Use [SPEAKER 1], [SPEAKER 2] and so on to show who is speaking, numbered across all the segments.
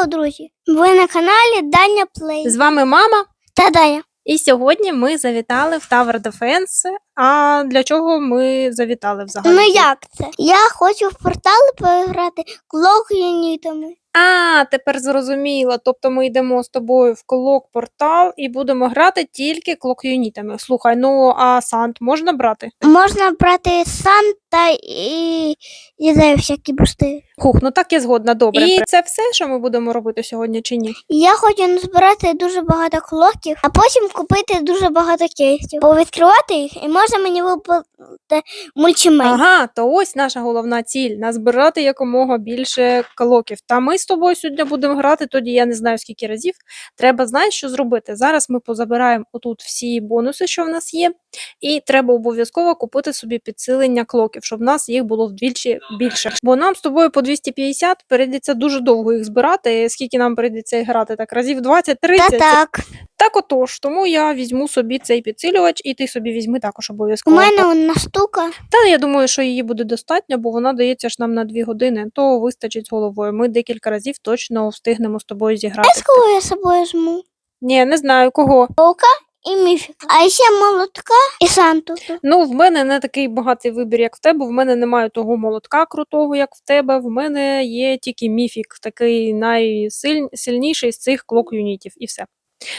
[SPEAKER 1] Хеллоу, друзі! Ви на каналі Даня Плей
[SPEAKER 2] З вами мама.
[SPEAKER 1] та Даня.
[SPEAKER 2] І сьогодні ми завітали в Tower Defense. А для чого ми завітали взагалі?
[SPEAKER 1] Ну як це? Я хочу в портали поіграти клок юнітами.
[SPEAKER 2] А, тепер зрозуміло. Тобто ми йдемо з тобою в колок портал і будемо грати тільки клок юнітами. Слухай, ну а Сант можна брати?
[SPEAKER 1] Можна брати Санта і, і знаю, всякі бусти.
[SPEAKER 2] Хух, ну так я згодна, добре. І це все, що ми будемо робити сьогодні чи ні?
[SPEAKER 1] Я хочу назбирати дуже багато клоків, а потім купити дуже багато кейсів, повідкривати їх, і можна мені випити мульчимей.
[SPEAKER 2] Ага, то ось наша головна ціль назбирати якомога більше колоків. Та ми з тобою сьогодні будемо грати, тоді я не знаю скільки разів. Треба знаєш, що зробити. Зараз ми позабираємо отут всі бонуси, що в нас є, і треба обов'язково купити собі підсилення клоків, щоб в нас їх було вдвічі більше. Бо нам з тобою по 250 прийдеться дуже довго їх збирати. Скільки нам прийдеться грати? Так разів 20-30.
[SPEAKER 1] Та так.
[SPEAKER 2] Так отож, тому я візьму собі цей підсилювач, і ти собі візьми також обов'язково.
[SPEAKER 1] У мене одна штука.
[SPEAKER 2] Та я думаю, що її буде достатньо, бо вона дається ж нам на дві години, то вистачить з головою. Ми декілька разів точно встигнемо з тобою зіграти.
[SPEAKER 1] З кого я з собою жму?
[SPEAKER 2] Ні, не знаю кого.
[SPEAKER 1] І міфіка. А ще молотка і Санту.
[SPEAKER 2] Ну, в мене не такий багатий вибір, як в тебе. В мене немає того молотка крутого, як в тебе. В мене є тільки міфік, такий найсильніший з цих клок юнітів, і все.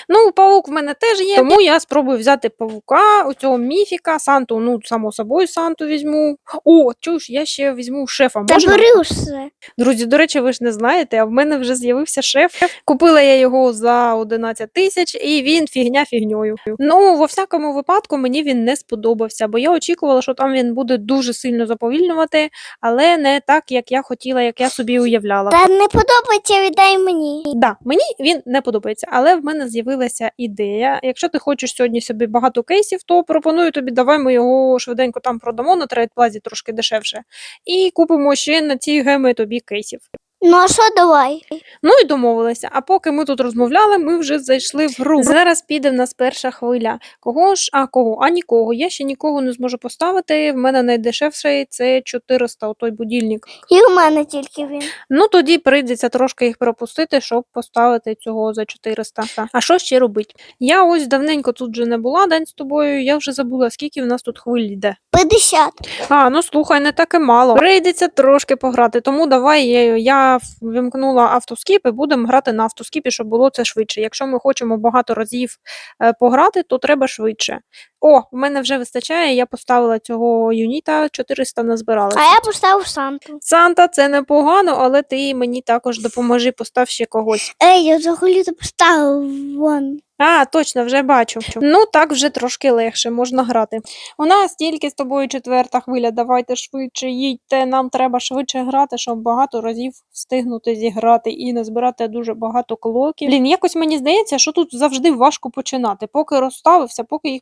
[SPEAKER 2] Ну, павук в мене теж є, тому я спробую взяти павука, оцього міфіка, Санту, ну, само собою, Санту візьму. О, чуєш, я ще візьму шефа.
[SPEAKER 1] Та
[SPEAKER 2] Можна?
[SPEAKER 1] бери усе.
[SPEAKER 2] Друзі, до речі, ви ж не знаєте, а в мене вже з'явився шеф. Купила я його за 11 тисяч, і він фігня фігньою. Ну, во всякому випадку, мені він не сподобався, бо я очікувала, що там він буде дуже сильно заповільнювати, але не так, як я хотіла, як я собі уявляла.
[SPEAKER 1] Та не подобається, віддай мені.
[SPEAKER 2] Да, мені він не подобається, але в мене з'явилася ідея. Якщо ти хочеш сьогодні собі багато кейсів, то пропоную тобі, давай ми його швиденько там продамо на трейдплазі трошки дешевше. І купимо ще на ці геми тобі кейсів.
[SPEAKER 1] Ну а що давай?
[SPEAKER 2] Ну і домовилися. А поки ми тут розмовляли, ми вже зайшли в гру. Зараз піде в нас перша хвиля. Кого ж, а кого? А нікого. Я ще нікого не зможу поставити. В мене найдешевший це 400, отой будильник.
[SPEAKER 1] І у мене тільки він.
[SPEAKER 2] Ну тоді прийдеться трошки їх пропустити, щоб поставити цього за 400. А що ще робити? Я ось давненько тут вже не була день з тобою. Я вже забула, скільки в нас тут хвиль йде.
[SPEAKER 1] 50.
[SPEAKER 2] А, ну слухай, не так і мало. Прийдеться трошки пограти, тому давай я, я вимкнула автоскіп і будемо грати на автоскіпі, щоб було це швидше. Якщо ми хочемо багато разів е, пограти, то треба швидше. О, в мене вже вистачає, я поставила цього юніта, 400 назбирала.
[SPEAKER 1] А я поставив Санту.
[SPEAKER 2] Санта, це непогано, але ти мені також допоможи, постав ще когось.
[SPEAKER 1] Ей, я взагалі то поставив вон.
[SPEAKER 2] А, точно, вже бачу. Ну так вже трошки легше, можна грати. У нас тільки з тобою четверта хвиля. Давайте швидше їдьте. Нам треба швидше грати, щоб багато разів встигнути зіграти і назбирати дуже багато клоків. Блін, якось мені здається, що тут завжди важко починати. Поки розставився, поки їх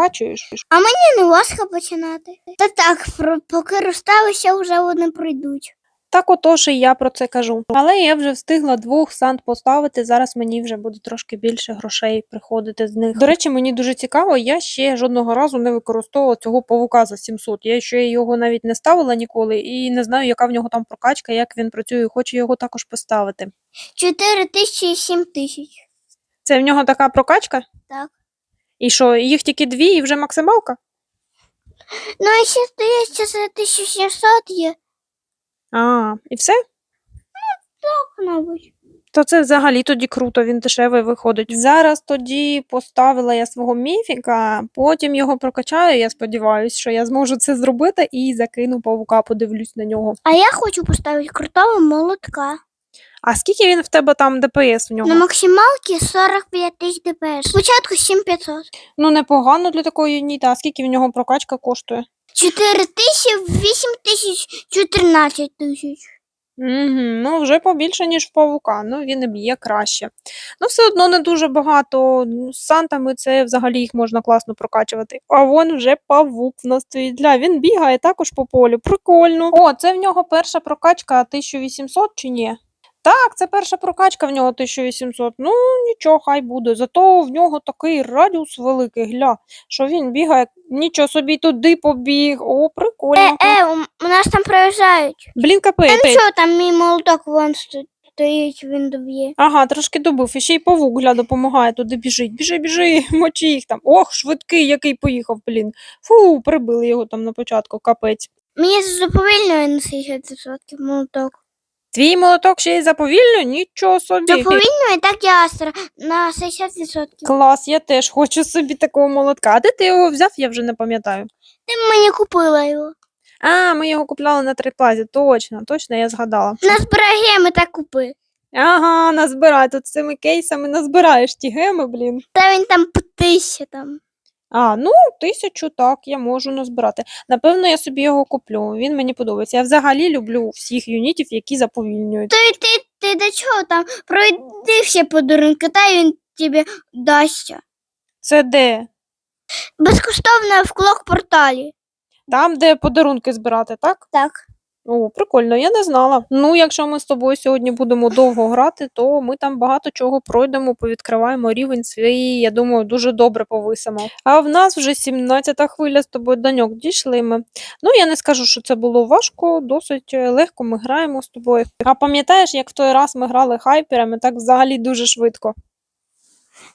[SPEAKER 2] попрокачуєш.
[SPEAKER 1] Мені не важко починати. Та так, поки розставишся, вже вони прийдуть.
[SPEAKER 2] Так отож і я про це кажу. Але я вже встигла двох сант поставити. Зараз мені вже буде трошки більше грошей приходити з них. До речі, мені дуже цікаво, я ще жодного разу не використовувала цього павука за 700. Я ще його навіть не ставила ніколи і не знаю, яка в нього там прокачка, як він працює. Хочу його також поставити.
[SPEAKER 1] 4 тисячі і 7 тисяч.
[SPEAKER 2] Це в нього така прокачка?
[SPEAKER 1] Так.
[SPEAKER 2] І що, їх тільки дві і вже максималка?
[SPEAKER 1] Ну, а ще здається, за 1700 є.
[SPEAKER 2] А, і все?
[SPEAKER 1] Так, мабуть.
[SPEAKER 2] То це взагалі тоді круто, він дешевий виходить. Зараз тоді поставила я свого міфіка, потім його прокачаю. Я сподіваюся, що я зможу це зробити і закину павука, подивлюсь на нього.
[SPEAKER 1] А я хочу поставити крутого молотка.
[SPEAKER 2] А скільки він в тебе там ДПС у нього?
[SPEAKER 1] На максималці 45 тисяч ДПС. Спочатку 7500.
[SPEAKER 2] Ну непогано для такої юніта. А скільки в нього прокачка коштує?
[SPEAKER 1] 4 тисячі, 8 тисяч, 14 тисяч.
[SPEAKER 2] Угу, ну вже побільше, ніж в павука. Ну він і б'є краще. Ну, все одно не дуже багато. Ну, З сантами це взагалі їх можна класно прокачувати. А вон вже павук в нас стоїть. Для він бігає також по полю. Прикольно. О, це в нього перша прокачка 1800 чи ні? Так, це перша прокачка в нього 1800. Ну, нічого, хай буде. Зато в нього такий радіус великий, гля, що він бігає, нічого собі туди побіг. О, прикольно.
[SPEAKER 1] Е, е, у, нас там проїжджають.
[SPEAKER 2] Блін,
[SPEAKER 1] Та
[SPEAKER 2] капець.
[SPEAKER 1] нічого, там мій молоток вон стоїть. стоїть, він доб'є.
[SPEAKER 2] Ага, трошки добив. І ще й павук гля допомагає туди біжить. Біжи, біжи, мочи їх там. Ох, швидкий, який поїхав, блін. Фу, прибили його там на початку, капець.
[SPEAKER 1] Мені заповільнює на 60% молоток.
[SPEAKER 2] Твій молоток ще й заповільнює? Нічого собі.
[SPEAKER 1] Заповільнює так ястра на 60%.
[SPEAKER 2] Клас, я теж хочу собі такого молотка. А де ти його взяв, я вже не пам'ятаю.
[SPEAKER 1] Ти мені купила його.
[SPEAKER 2] А, ми його купляли на триплазі. Точно, точно, я згадала.
[SPEAKER 1] На зберегеми так купи.
[SPEAKER 2] Ага, назбирай. Тут цими кейсами назбираєш ті геми, блін.
[SPEAKER 1] Та він там по тисячі там.
[SPEAKER 2] А, ну, тисячу так, я можу назбирати. Напевно, я собі його куплю. Він мені подобається. Я взагалі люблю всіх юнітів, які заповільнюють.
[SPEAKER 1] То й ти, ти до чого там? Пройди всі подарунки, та він тобі дасть.
[SPEAKER 2] Це де?
[SPEAKER 1] Безкоштовно в клок порталі.
[SPEAKER 2] Там, де подарунки збирати, так?
[SPEAKER 1] Так.
[SPEAKER 2] О, прикольно, я не знала. Ну, якщо ми з тобою сьогодні будемо довго грати, то ми там багато чого пройдемо, повідкриваємо рівень свій, я думаю, дуже добре повисимо. А в нас вже 17-та хвиля з тобою даньок дійшли ми. Ну, я не скажу, що це було важко, досить е, легко ми граємо з тобою. А пам'ятаєш, як в той раз ми грали хайперами, так взагалі дуже швидко.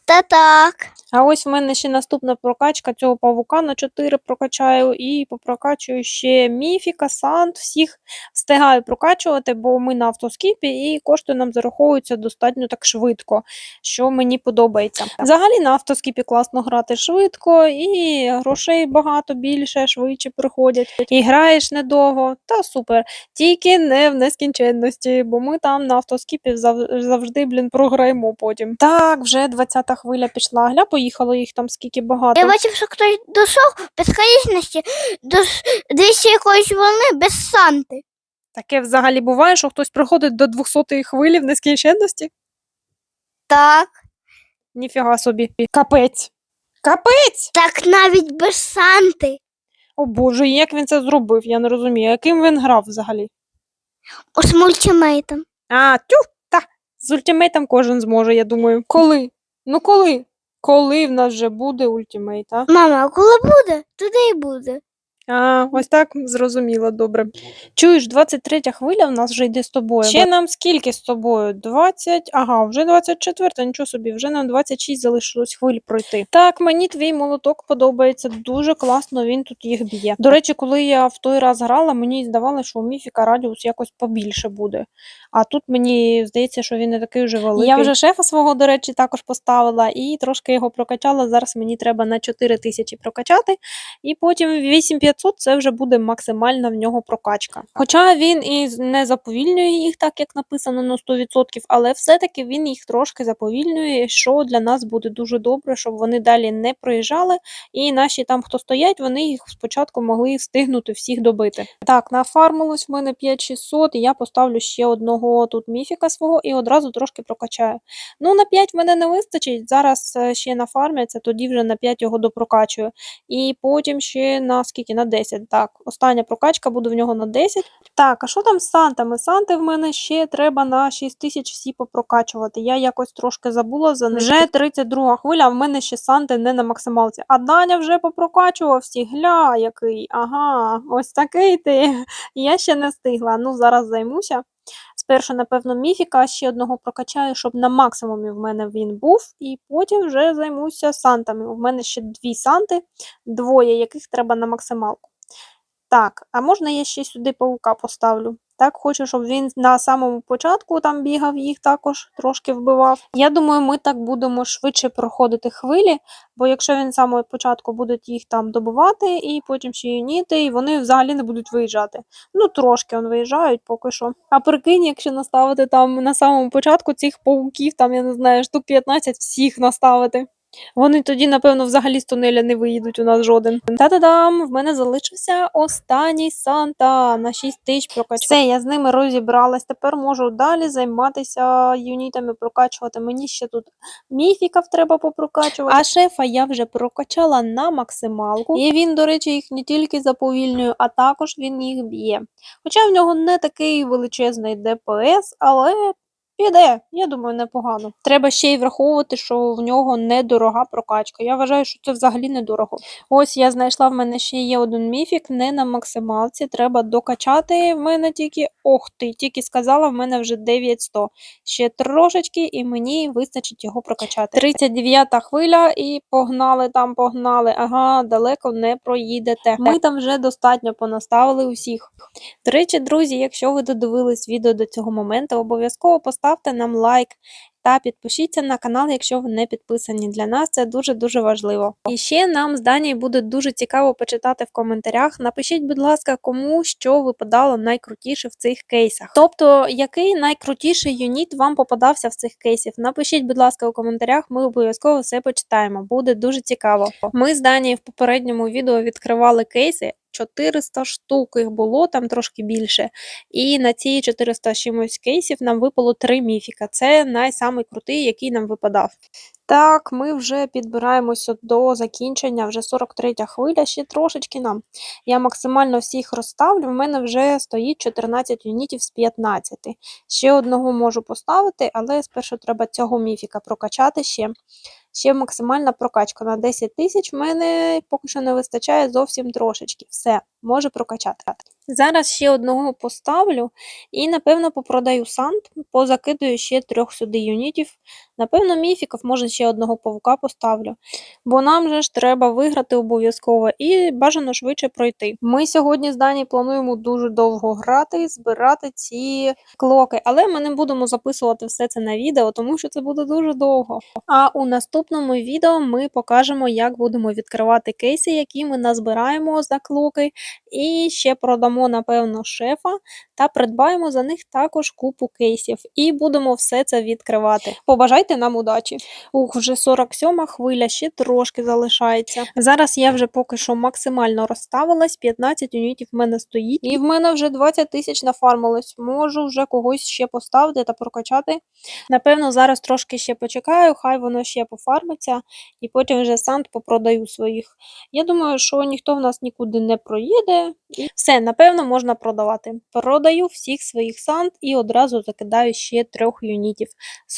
[SPEAKER 1] Та так.
[SPEAKER 2] А ось в мене ще наступна прокачка цього павука на 4 прокачаю і попрокачую ще міфіка, сант, всіх встигаю прокачувати, бо ми на автоскіпі і кошти нам зараховуються достатньо так швидко, що мені подобається. Взагалі на автоскіпі класно грати швидко, і грошей багато більше, швидше приходять. І граєш недовго, та супер. Тільки не в нескінченності, бо ми там на автоскіпі завжди, блін, програємо потім. Так, вже 20-та хвиля пішла. Гля, поїхало їх там скільки багато.
[SPEAKER 1] Я бачив, що хтось дійшов безконечності до с- десь якоїсь волни без санти.
[SPEAKER 2] Таке взагалі буває, що хтось приходить до 200-ї хвилі в нескінченності?
[SPEAKER 1] Так.
[SPEAKER 2] Ніфіга собі. Капець. Капець!
[SPEAKER 1] Так навіть без санти.
[SPEAKER 2] О боже, як він це зробив, я не розумію. Яким він грав взагалі?
[SPEAKER 1] Ось мультимейтом.
[SPEAKER 2] А, тю, та, з ультимейтом кожен зможе, я думаю. Коли? Ну коли? Коли в нас вже буде ультимейт, а?
[SPEAKER 1] Мама, а коли буде, туди і буде.
[SPEAKER 2] А, ось так зрозуміло, добре. Чуєш, 23 хвиля в нас вже йде з тобою. Ще нам скільки з тобою? 20, ага, вже 24, нічого собі, вже нам 26 залишилось хвиль пройти. Так, мені твій молоток подобається, дуже класно він тут їх б'є. До речі, коли я в той раз грала, мені здавалося, що у міфіка радіус якось побільше буде. А тут мені здається, що він не такий вже великий. Я вже шефа свого, до речі, також поставила і трошки його прокачала. Зараз мені треба на 4 тисячі прокачати. І потім 8500 це вже буде максимальна в нього прокачка. Хоча він і не заповільнює їх, так як написано на 100%, але все-таки він їх трошки заповільнює, що для нас буде дуже добре, щоб вони далі не проїжджали. І наші там, хто стоять, вони їх спочатку могли встигнути всіх добити. Так, нафармилось в мене 5600, і я поставлю ще одного тут міфіка свого і одразу трошки прокачаю. Ну, на 5 в мене не вистачить. Зараз е, ще нафармляться, тоді вже на 5 його допрокачую. І потім ще на скільки? На 10. Так, остання прокачка буде в нього на 10. Так, а що там з сантами? Санти в мене ще треба на 6 тисяч всі попрокачувати. Я якось трошки забула за них. Вже 32 хвиля, а в мене ще санти не на максималці. А Даня вже попрокачував всі. Гля, який. Ага, ось такий ти. Я ще не встигла. Ну, зараз займуся. Спершу, напевно, міфіка, ще одного прокачаю, щоб на максимумі в мене він був, і потім вже займуся сантами. У мене ще дві санти, двоє яких треба на максималку. Так, а можна я ще сюди паука поставлю? Так, хочу, щоб він на самому початку там бігав, їх також трошки вбивав. Я думаю, ми так будемо швидше проходити хвилі, бо якщо він з самого початку буде їх там добивати, і потім ще юніти, і вони взагалі не будуть виїжджати. Ну, трошки он виїжджають поки що. А прикинь, якщо наставити там на самому початку цих пауків, там, я не знаю, штук 15 всіх наставити. Вони тоді, напевно, взагалі з тунеля не виїдуть у нас жоден. Та-та-дам! В мене залишився останній Санта на 6 тисяч прокачав. Все, я з ними розібралась. Тепер можу далі займатися юнітами, прокачувати. Мені ще тут міфіків треба попрокачувати. А шефа я вже прокачала на максималку. І він, до речі, їх не тільки заповільнює, а також він їх б'є. Хоча в нього не такий величезний ДПС, але Піде, я думаю, непогано. Треба ще й враховувати, що в нього недорога прокачка. Я вважаю, що це взагалі недорого. Ось я знайшла в мене ще є один міфік, не на максималці. Треба докачати. В мене тільки. Ох ти, тільки сказала, в мене вже 9100. Ще трошечки, і мені вистачить його прокачати. 39 хвиля, і погнали там, погнали. Ага, далеко не проїдете. Ми там вже достатньо понаставили усіх. До речі, друзі, якщо ви додивились відео до цього моменту, обов'язково поставте нам лайк та підпишіться на канал, якщо ви не підписані. Для нас це дуже-дуже важливо. І ще нам з Данією буде дуже цікаво почитати в коментарях. Напишіть, будь ласка, кому що випадало найкрутіше в цих кейсах. Тобто, який найкрутіший юніт вам попадався в цих кейсів? Напишіть, будь ласка, у коментарях, ми обов'язково все почитаємо. Буде дуже цікаво. Ми з Данією в попередньому відео відкривали кейси. 400 штук їх було, там трошки більше. І на ці 400 чимось кейсів нам випало 3 міфіка. Це найсамий крутий, який нам випадав. Так, ми вже підбираємося до закінчення, вже 43 хвиля, ще трошечки нам. Я максимально всіх розставлю. В мене вже стоїть 14 юнітів з 15. Ще одного можу поставити, але спершу треба цього міфіка прокачати ще. Ще максимальна прокачка на 10 тисяч мене поки що не вистачає зовсім трошечки. Все, може прокачати. Зараз ще одного поставлю і, напевно, попродаю сант, позакидаю ще трьох сюди юнітів. Напевно, міфіків, може ще одного павука поставлю. Бо нам же ж треба виграти обов'язково і бажано швидше пройти. Ми сьогодні з Дані плануємо дуже довго грати, збирати ці клоки, але ми не будемо записувати все це на відео, тому що це буде дуже довго. А у наступному відео ми покажемо, як будемо відкривати кейси, які ми назбираємо за клоки, і ще продамо, напевно, шефа та придбаємо за них також купу кейсів. І будемо все це відкривати. Побажайте нам удачі! Ух, вже 47 хвиля, ще трошки залишається. Зараз я вже поки що максимально розставилась, 15 юнітів в мене стоїть, і в мене вже 20 тисяч нафармилось. Можу вже когось ще поставити та прокачати. Напевно, зараз трошки ще почекаю, хай воно ще пофармиться, і потім вже сант попродаю своїх. Я думаю, що ніхто в нас нікуди не проїде. Все, напевно, можна продавати. Продаю всіх своїх сант і одразу закидаю ще трьох юнітів.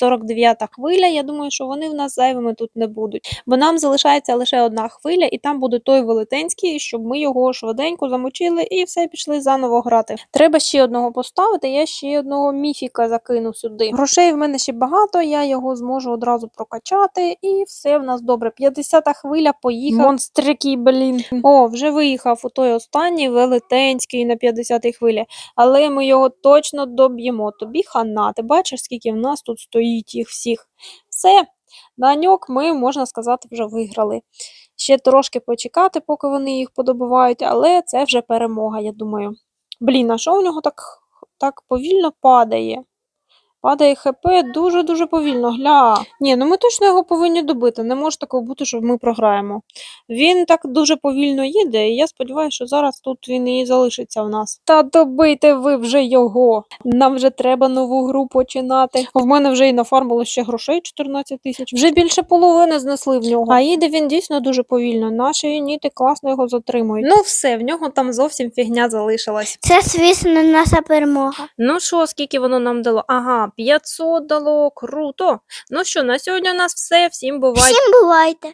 [SPEAKER 2] 49-та хвиля, я думаю, що вони в нас зайвими тут не будуть. Бо нам залишається лише одна хвиля, і там буде той велетенський, щоб ми його швиденько замочили і все пішли заново грати. Треба ще одного поставити, я ще одного міфіка закину сюди. Грошей в мене ще багато, я його зможу одразу прокачати, і все в нас добре. 50-та хвиля поїхав. Монстрики, блін. О, вже виїхав у той останній велетенський на 50-й хвилі. Але ми його точно доб'ємо. Тобі хана. Ти бачиш, скільки в нас тут стоїть їх всіх. Все, даньок ми, можна сказати, вже виграли. Ще трошки почекати, поки вони їх подобувають, але це вже перемога, я думаю. Блін, а що у нього так, так повільно падає? Падає ХП дуже-дуже повільно. Гля. Ні, ну ми точно його повинні добити. Не може такого бути, що ми програємо. Він так дуже повільно їде, і я сподіваюся, що зараз тут він і залишиться в нас. Та добийте ви вже його. Нам вже треба нову гру починати. В мене вже і нафармило ще грошей 14 тисяч. Вже більше половини знесли в нього. А їде він дійсно дуже повільно. Наші юніти класно його затримують. Ну все, в нього там зовсім фігня залишилась.
[SPEAKER 1] Це, звісно, наша перемога.
[SPEAKER 2] Ну що, скільки воно нам дало? Ага, 500 дало, круто. Ну що, на сьогодні у нас все. Всім бувайте.
[SPEAKER 1] Всім бувайте!